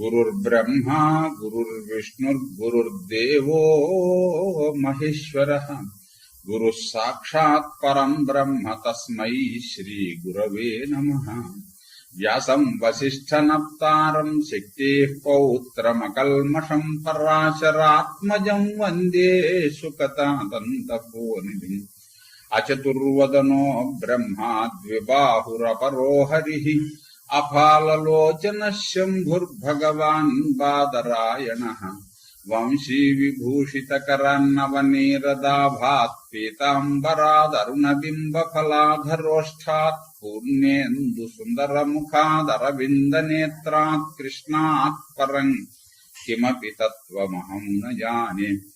गुरुर्ब्रह्मा गुरुर्विष्णुर्गुरुर्देवो महेश्वर। गुरु साक्षात् परम ब्रह्म तस्मै व्यास नमः। व्यासम् शक्ति पौत्र मकलमशं पराशरात्मजम् वंदे सुकतादन्तपोनिधिम् अचतुर्वदनो ब्रह्मा द्विबाहुरपरो हरि। अफालोचन शंभुर्भगवान् बादरायण वंशी विभूषितकरान्नवनीरदाभात् पीताम्बरादरुणबिम्बफलाधरोष्ठात् पूर्णेन्दुसुन्दरमुखादरविन्दनेत्रात् कृष्णात् परम् किमपि तत्त्वमहम् न जाने।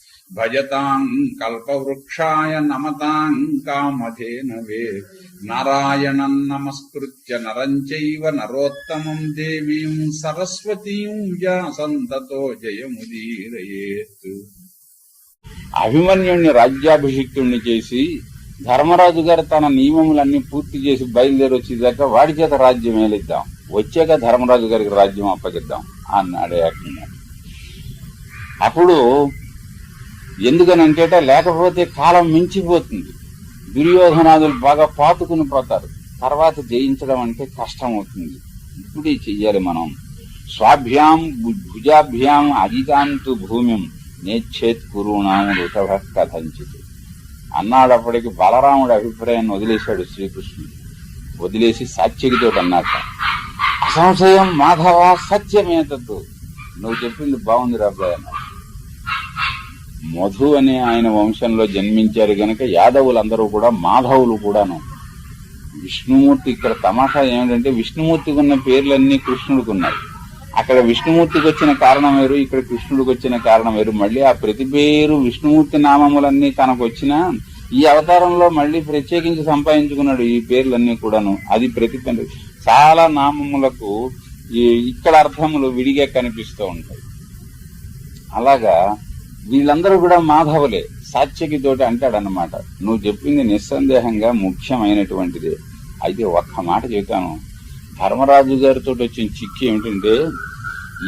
భజతాం కల్పవృక్షాయ నమతాం కామధేనవే నారాయణం నమస్కృత్య నరం చైవ నరోత్తమం దేవీం సరస్వతీం వ్యాసం జయముదీరయేత్ అభిమన్యుణ్ణి రాజ్యాభిషిక్తుణ్ణి చేసి ధర్మరాజు గారు తన నియమములన్నీ పూర్తి చేసి బయలుదేరి వచ్చేదాకా వాడి చేత రాజ్యం ఏలిద్దాం. వచ్చాక ధర్మరాజు గారికి రాజ్యం అప్పగిద్దాం అన్నాడు ఏకంగా అప్పుడు ఎందుకనంటే లేకపోతే కాలం మించిపోతుంది. దుర్యోధనాదులు బాగా పాతుకుని పోతారు. తర్వాత జయించడం అంటే కష్టం అవుతుంది ఇప్పుడే చెయ్యాలి మనం. స్వాభ్యాం భుజాభ్యాం అజితాంతు భూమిం నేచ్చేత్ కురుణాం ఋషభ కథంచిత్. అన్నాడు అప్పటికి బలరాముడి అభిప్రాయాన్ని వదిలేశాడు శ్రీకృష్ణుడు. వదిలేసి సాత్యకితో అన్నాక అసంశయం మాధవ సత్యమేతద్దు. నువ్వు చెప్పింది బాగుంది రాబాయ్ అన్నాడు. మధు అనే ఆయన వంశంలో జన్మించారు గనక యాదవులందరూ కూడా మాధవులు కూడాను. విష్ణుమూర్తి ఇక్కడ తమాషా ఏమిటంటే విష్ణుమూర్తికి ఉన్న పేర్లన్నీ కృష్ణుడికి ఉన్నాయి అక్కడ విష్ణుమూర్తికి వచ్చిన కారణం వేరు ఇక్కడ కృష్ణుడికి వచ్చిన కారణం వేరు. మళ్ళీ ఆ ప్రతి పేరు విష్ణుమూర్తి నామములన్నీ తనకు వచ్చిన ఈ అవతారంలో మళ్ళీ ప్రత్యేకించి సంపాదించుకున్నాడు ఈ పేర్లన్నీ కూడాను. అది ప్రతి చాలా నామములకు ఈ ఇక్కడ అర్థములు విడిగా కనిపిస్తూ ఉంటాయి. అలాగా వీళ్ళందరూ కూడా మాధవులే. సాత్యకి తోటి అంటాడనమాట నువ్వు చెప్పింది నిస్సందేహంగా ముఖ్యమైనటువంటిదే. అయితే ఒక్క మాట చెబుతాను. ధర్మరాజు గారితో వచ్చిన చిక్కి ఏమిటంటే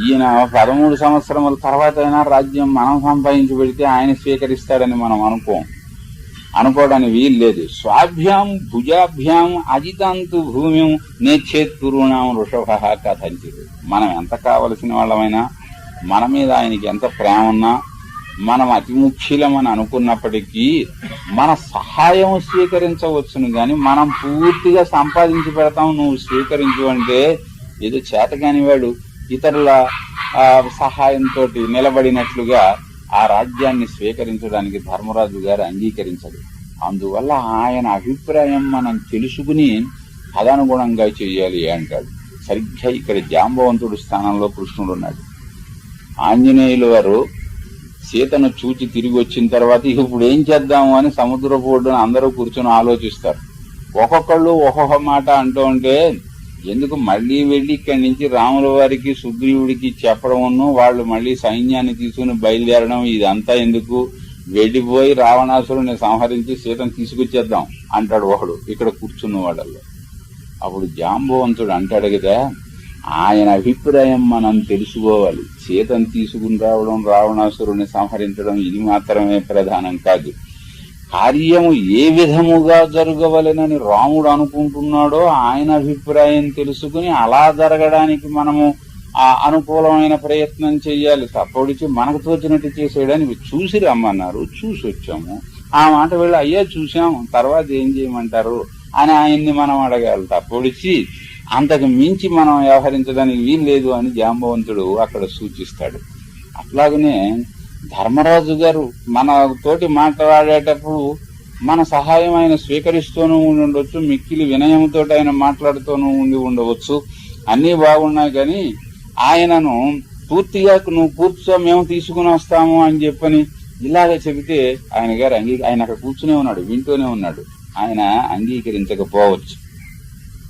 ఈయన పదమూడు సంవత్సరముల తర్వాత అయినా రాజ్యం మనం సంపాదించి పెడితే ఆయన స్వీకరిస్తాడని మనం అనుకోం. అనుకోవడానికి వీలు లేదు. స్వాభ్యాం భుజాభ్యాం అజితాంతు భూమి నేచ్చేత్ కురుణాం వృషభ కథంచిది మనం ఎంత కావలసిన వాళ్ళమైనా మన మీద ఆయనకి ఎంత ప్రేమ ఉన్నా మనం అతి ముఖ్యులమని అనుకున్నప్పటికీ మన సహాయం స్వీకరించవచ్చును గాని మనం పూర్తిగా సంపాదించి పెడతాం నువ్వు స్వీకరించు అంటే ఏదో చేతగాని వాడు ఇతరుల సహాయంతో నిలబడినట్లుగా ఆ రాజ్యాన్ని స్వీకరించడానికి ధర్మరాజు గారు అంగీకరించడు. అందువల్ల ఆయన అభిప్రాయం మనం తెలుసుకుని తదనుగుణంగా చెయ్యాలి అంటాడు. సరిగ్గా ఇక్కడ జాంబవంతుడు స్థానంలో కృష్ణుడు ఉన్నాడు ఆంజనేయులు వారు సీతను చూచి తిరిగి వచ్చిన తర్వాత ఇప్పుడు ఏం చేద్దాము అని సముద్ర బోర్డును అందరూ కూర్చొని ఆలోచిస్తారు. ఒక్కొక్కళ్ళు ఒక్కొక్క మాట అంటూ ఉంటే ఎందుకు మళ్ళీ వెళ్ళి ఇక్కడి నుంచి రాముల వారికి సుగ్రీవుడికి చెప్పడమును వాళ్ళు మళ్ళీ సైన్యాన్ని తీసుకుని బయలుదేరడం ఇదంతా ఎందుకు? వెళ్ళిపోయి రావణాసురుని సంహరించి సీతను తీసుకొచ్చేద్దాం అంటాడు ఒకడు ఇక్కడ కూర్చున్న వాళ్ళల్లో. అప్పుడు జాంబవంతుడు అంటాడు కదా ఆయన అభిప్రాయం మనం తెలుసుకోవాలి. సీతను తీసుకుని రావడం రావణాసురుని సంహరించడం ఇది మాత్రమే ప్రధానం కాదు. కార్యము ఏ విధముగా జరగవలెనని రాముడు అనుకుంటున్నాడో ఆయన అభిప్రాయం తెలుసుకుని అలా జరగడానికి మనము ఆ అనుకూలమైన ప్రయత్నం చేయాలి. తప్పొడిచి మనకు తోచినట్టు చేసేయడానికి చూసి రమ్మన్నారు చూసి వచ్చాము. ఆ మాట వెళ్ళి అయ్యా చూసాం తర్వాత ఏం చేయమంటారు? అని ఆయన్ని మనం అడగాలి. తప్పొడిచి అంతకు మించి మనం వ్యవహరించడానికి వీలు లేదు అని జాంబవంతుడు అక్కడ సూచిస్తాడు. అట్లాగనే ధర్మరాజు గారు మన తోటి మాట్లాడేటప్పుడు మన సహాయం ఆయన స్వీకరిస్తూనూ ఉండి ఉండొచ్చు మిక్కిలి వినయంతో ఆయన మాట్లాడుతూనూ ఉండి ఉండవచ్చు. అన్నీ బాగున్నాయి కానీ ఆయనను పూర్తిగా నువ్వు పూర్తిగా మేము తీసుకుని వస్తాము అని చెప్పని ఇలాగ చెబితే ఆయన గారు అంగీ ఆయన అక్కడ కూర్చునే ఉన్నాడు వింటూనే ఉన్నాడు. ఆయన అంగీకరించకపోవచ్చు.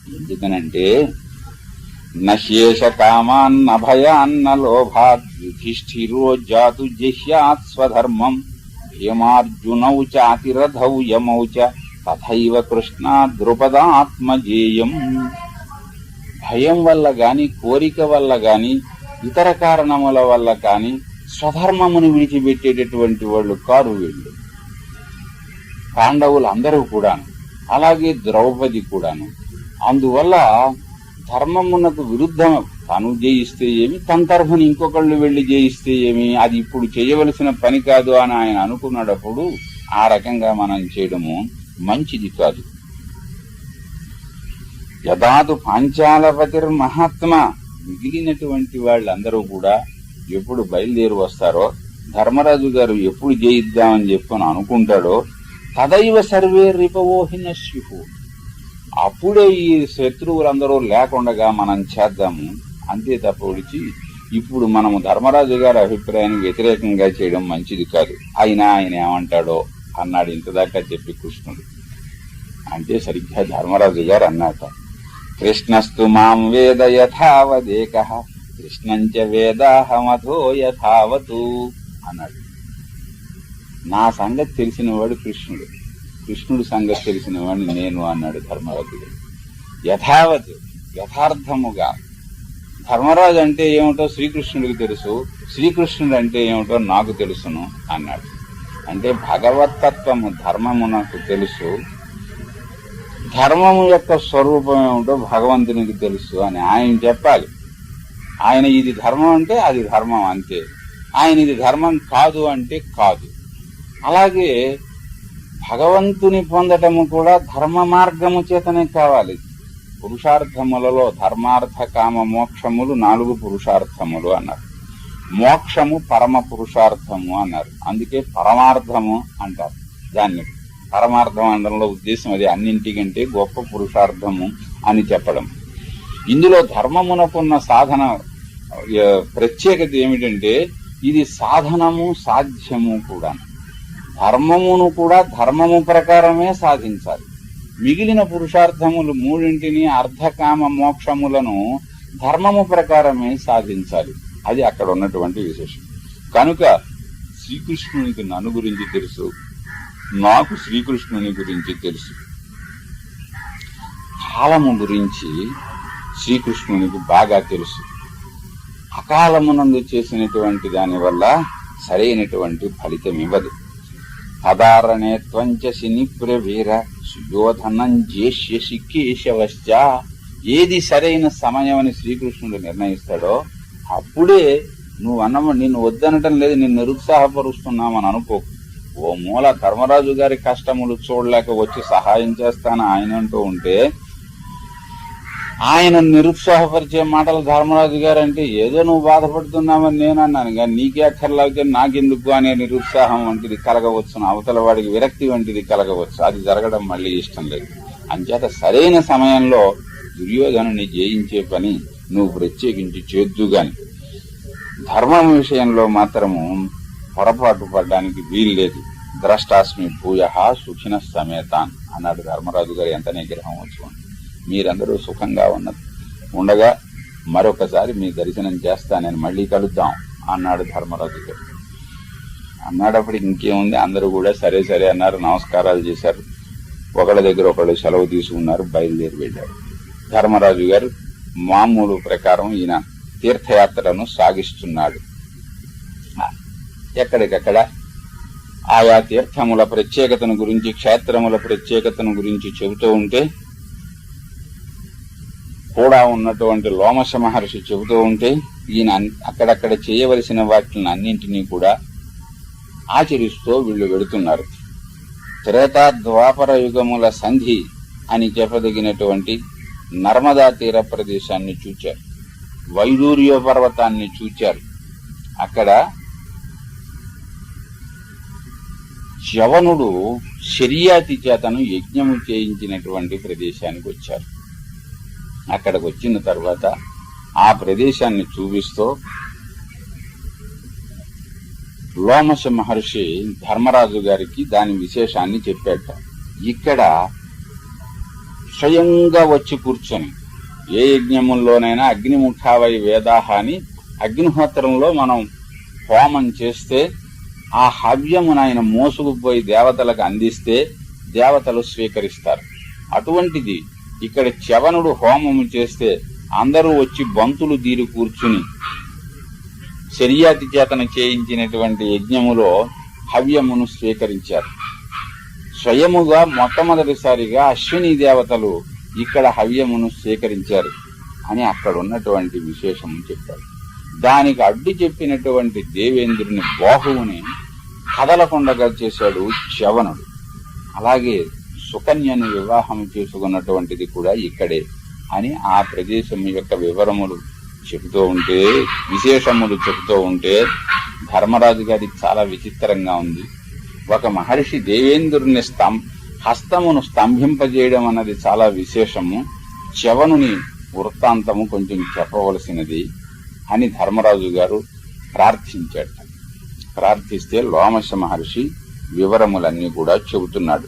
ఎందుకనంటే నశేష కామాన్న భయాన్న లోభాత్ యుధిష్ఠిరో జాతు జహ్యాత్ స్వధర్మం భీమార్జునౌ చాతిరథౌ యమౌ చ తథైవ కృష్ణ ద్రుపదాత్మజేయం. భయం వల్ల గాని కోరిక వల్ల గాని ఇతర కారణముల వల్ల కాని స్వధర్మమును విడిచిపెట్టేటటువంటి వాళ్ళు కారు వీళ్ళు. పాండవులు అందరూ కూడాను అలాగే ద్రౌపది కూడాను అందువల్ల ధర్మమునకు విరుద్ధం. తను జయిస్తే ఏమి? తన తరఫున ఇంకొకళ్ళు వెళ్ళి జయిస్తే ఏమి? అది ఇప్పుడు చేయవలసిన పని కాదు అని ఆయన అనుకున్నప్పుడు ఆ రకంగా మనం చేయడము మంచిది కాదు. యథాతు పాంచాలపతిర్ మహాత్మ మిగిలినటువంటి వాళ్ళందరూ కూడా ఎప్పుడు బయలుదేరి వస్తారో ధర్మరాజు గారు ఎప్పుడు జయిద్దామని చెప్పని అనుకుంటాడో తదైవ సర్వే రిపవోహిన శిహు అప్పుడే ఈ శత్రువులందరూ లేకుండగా మనం చేద్దాము అంతే తప్ప విడిచి ఇప్పుడు మనము ధర్మరాజు గారి అభిప్రాయానికి వ్యతిరేకంగా చేయడం మంచిది కాదు. అయినా ఆయన ఏమంటాడో అన్నాడు. ఇంతదాకా చెప్పి కృష్ణుడు అంటే సరిగ్గా ధర్మరాజు గారు అన్నాట కృష్ణస్తు మాం వేద యథావదేక. కృష్ణంచ వేదాహమథో యథావతు అన్నాడు. నా సంగతి తెలిసిన వాడు కృష్ణుడు. కృష్ణుడి సంగతి తెలిసిన వాడిని నేను అన్నాడు ధర్మరాజు యథావత్ యథార్థముగా. ధర్మరాజు అంటే ఏమిటో శ్రీకృష్ణుడికి తెలుసు శ్రీకృష్ణుడు అంటే ఏమిటో నాకు తెలుసును అన్నాడు. అంటే భగవతత్వము ధర్మము నాకు తెలుసు. ధర్మము యొక్క స్వరూపం ఏమిటో భగవంతునికి తెలుసు అని ఆయన చెప్పాలి. ఆయన ఇది ధర్మం అంటే అది ధర్మం అంతే. ఆయన ఇది ధర్మం కాదు అంటే కాదు. అలాగే భగవంతుని పొందటము కూడా ధర్మ మార్గము చేతనే కావాలి. పురుషార్థములలో ధర్మార్థ కామ మోక్షములు నాలుగు పురుషార్థములు అన్నారు. మోక్షము పరమ పురుషార్థము అన్నారు. అందుకే పరమార్థము అంటారు. దాన్ని పరమార్థం అనడంలో ఉద్దేశం అది అన్నింటికంటే గొప్ప పురుషార్థము అని చెప్పడం. ఇందులో ధర్మమునకున్న సాధన ప్రత్యేకత ఏమిటంటే ఇది సాధనము సాధ్యము కూడా ధర్మమును కూడా ధర్మము ప్రకారమే సాధించాలి. మిగిలిన పురుషార్థములు మూడింటిని అర్ధకామ మోక్షములను ధర్మము ప్రకారమే సాధించాలి. అది అక్కడ ఉన్నటువంటి విశేషం. కనుక శ్రీకృష్ణునికి నన్ను గురించి తెలుసు నాకు శ్రీకృష్ణుని గురించి తెలుసు. కాలము గురించి శ్రీకృష్ణునికి బాగా తెలుసు. అకాలమునందు చేసినటువంటి దాని వల్ల సరైనటువంటి ఫలితం ఇవ్వదు. అధారణే త్వంచ శని ప్రవీర సుయోధనం జేష్యసి కేశవశ్చ ఏది సరైన సమయం అని శ్రీకృష్ణుడు నిర్ణయిస్తాడో అప్పుడే నువ్వు అన్నమ నిన్ను వద్దనటం లేదు నిన్ను నిరుత్సాహపరుస్తున్నామని అనుకోకు ఓ మూల ధర్మరాజు గారి కష్టములు చూడలేక వచ్చి సహాయం చేస్తాను ఆయన అంటూ ఉంటే ఆయన నిరుత్సాహపరిచే మాటలు ధర్మరాజు గారు అంటే ఏదో నువ్వు బాధపడుతున్నామని నేను అన్నాను కానీ నీకే అక్కర్లేకపోతే నాకెందుకు? అనే నిరుత్సాహం వంటిది కలగవచ్చు అవతల వాడికి విరక్తి వంటిది కలగవచ్చు. అది జరగడం మళ్ళీ ఇష్టం లేదు. అంచేత సరైన సమయంలో దుర్యోధనుని జయించే పని నువ్వు ప్రత్యేకించి చేద్దు గాని. ధర్మం విషయంలో మాత్రము పొరపాటు పడడానికి వీలు లేదు ద్రష్టాస్మి భూయ సుఖిన సమేతాన్ అన్నాడు ధర్మరాజు గారు. ఎంత నిగ్రహం వచ్చుకోండి మీరందరూ సుఖంగా ఉన్న ఉండగా మరొకసారి మీ దర్శనం చేస్తా నేను మళ్ళీ కలుద్దాం అన్నాడు ధర్మరాజు గారు అన్నాడప్పుడు ఇంకేముంది? అందరూ కూడా సరే సరే అన్నారు నమస్కారాలు చేశారు. ఒకళ్ళ దగ్గర ఒకళ్ళు సెలవు తీసుకున్నారు బయలుదేరి వెళ్ళారు. ధర్మరాజు గారు మామూలు ప్రకారం ఈయన తీర్థయాత్రను సాగిస్తున్నాడు. ఎక్కడికక్కడ? ఆయా తీర్థముల ప్రత్యేకతను గురించి క్షేత్రముల ప్రత్యేకతను గురించి చెబుతూ ఉంటే కూడా ఉన్నటువంటి లోమశ మహర్షి చెబుతూ ఉంటే ఈయన అక్కడక్కడ చేయవలసిన వాటిని అన్నింటినీ కూడా ఆచరిస్తూ వీళ్ళు వెడుతున్నారు త్రేతా ద్వాపర యుగముల సంధి అని చెప్పదగినటువంటి నర్మదా తీర ప్రదేశాన్ని చూచారు. వైదూర్య పర్వతాన్ని చూచారు. అక్కడ యవనుడు శర్యాతి చేతను యజ్ఞము చేయించినటువంటి ప్రదేశానికి వచ్చారు. అక్కడికి వచ్చిన తర్వాత ఆ ప్రదేశాన్ని చూపిస్తూ లోమశ మహర్షి ధర్మరాజు గారికి దాని విశేషాన్ని చెప్పాట. ఇక్కడ స్వయంగా వచ్చి కూర్చొని ఏ యజ్ఞముల్లోనైనా అగ్నిముఖావై వేదాహ అని అగ్నిహోత్రంలో మనం హోమం చేస్తే ఆ హవ్యమును ఆయన మోసుకుపోయి దేవతలకు అందిస్తే దేవతలు స్వీకరిస్తారు. అటువంటిది ఇక్కడ చవనుడు హోమము చేస్తే అందరూ వచ్చి బంతులు దీరి కూర్చుని శర్యాతి చేతన చేయించినటువంటి యజ్ఞములో హవ్యమును స్వీకరించారు. స్వయముగా మొట్టమొదటిసారిగా అశ్విని దేవతలు ఇక్కడ హవ్యమును స్వీకరించారు అని అక్కడ ఉన్నటువంటి విశేషము చెప్పారు. దానికి అడ్డు చెప్పినటువంటి దేవేంద్రుని బాహువుని కదలకుండగా చేశాడు చవనుడు అలాగే సుకన్యను వివాహం చేసుకున్నటువంటిది కూడా ఇక్కడే అని ఆ ప్రదేశం యొక్క వివరములు చెబుతూ ఉంటే విశేషములు చెబుతూ ఉంటే ధర్మరాజు గారికి చాలా విచిత్రంగా ఉంది. ఒక మహర్షి దేవేంద్రుని స్తం హస్తమును స్తంభింపజేయడం అన్నది చాలా విశేషము. చవనుని వృత్తాంతము కొంచెం చెప్పవలసినది అని ధర్మరాజు గారు ప్రార్థించాడు. ప్రార్థిస్తే లోమశ మహర్షి వివరములన్నీ కూడా చెబుతున్నాడు.